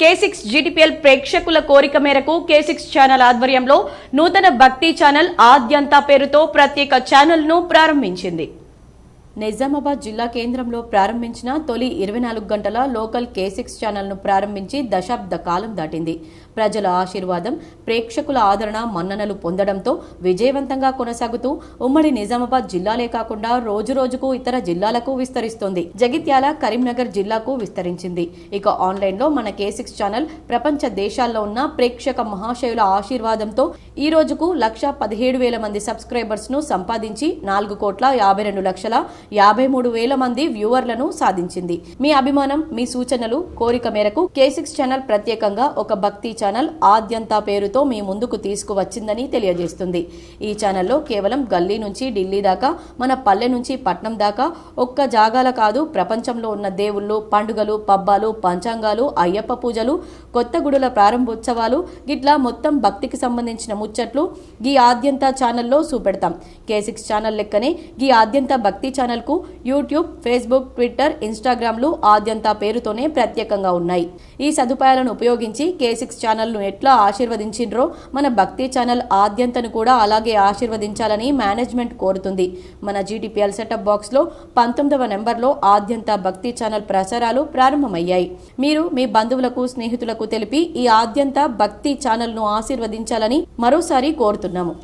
కే six GTPL ప్రేక్షకుల కోరిక మేరకు కే సిక్స్ ఛానల్ ఆధ్వర్యంలో నూతన భక్తి ఛానల్ ఆద్యంత పేరుతో ప్రత్యేక ఛానల్ను ప్రారంభించింది. నిజామాబాద్ జిల్లా కేంద్రంలో ప్రారంభించిన తొలి ఇరవై నాలుగు గంటల లోకల్ కే సిక్స్ ఛానల్ను ప్రారంభించి దశాబ్ద కాలం దాటింది. ప్రజల ఆశీర్వాదం ప్రేక్షకుల ఆదరణ మన్ననలు పొందడంతో విజయవంతంగా కొనసాగుతూ ఉమ్మడి నిజామాబాద్ జిల్లాలే కాకుండా రోజు రోజుకు ఇతర జిల్లాలకు విస్తరిస్తోంది. జగిత్యాల కరీంనగర్ జిల్లాకు విస్తరించింది. ఇక ఆన్లైన్లో మన కే సిక్స్ ఛానల్ ప్రపంచ దేశాల్లో ఉన్న ప్రేక్షక మహాశయుల ఆశీర్వాదంతో ఈ రోజుకు లక్ష పదిహేడు వేల మంది సబ్స్క్రైబర్స్ను సంపాదించి నాలుగు కోట్ల యాభై రెండు లక్షల యాభై మూడు వేల మంది వ్యూవర్లను సాధించింది. మీ అభిమానం మీ సూచనలు కోరిక మేరకు కేసిక్స్ ఛానల్ ప్రత్యేకంగా ఒక భక్తి ఛానల్ ఆద్యంత పేరుతో మీ ముందుకు తీసుకువచ్చిందని తెలియజేస్తుంది. ఈ ఛానల్లో కేవలం గల్లీ నుంచి ఢిల్లీ దాకా మన పల్లె నుంచి పట్నం దాకా ఒక్క జాగాల కాదు ప్రపంచంలో ఉన్న దేవుళ్ళు పండుగలు పబ్బాలు పంచాంగాలు అయ్యప్ప పూజలు కొత్త గుడుల ప్రారంభోత్సవాలు గిట్లా మొత్తం భక్తికి సంబంధించిన ముచ్చట్లు గీ ఆద్యంత ఛానల్లో చూపెడతాం. కే సిక్స్ ఛానల్ లెక్కనే గీ ఆద్యంత భక్తి ఛానల్ ఛానల్కు యూట్యూబ్ ఫేస్బుక్ ట్విట్టర్ ఇన్స్టాగ్రామ్లు ఆద్యంత పేరుతోనే ప్రత్యేకంగా ఉన్నాయి. ఈ సదుపాయాలను ఉపయోగించి కే సిక్స్ ఛానల్ను ఎట్లా ఆశీర్వదించిండ్రో మన భక్తి ఛానల్ ఆద్యంతను కూడా అలాగే ఆశీర్వదించాలని మేనేజ్మెంట్ కోరుతుంది. మన జీటీపీఎల్ సెటప్ బాక్స్లో పంతొమ్మిదవ నెంబర్లో ఆద్యంత భక్తి ఛానల్ ప్రసారాలు ప్రారంభమయ్యాయి. మీరు మీ బంధువులకు స్నేహితులకు తెలిపి ఈ ఆద్యంత భక్తి ఛానల్ను ఆశీర్వదించాలని మరోసారి కోరుతున్నాము.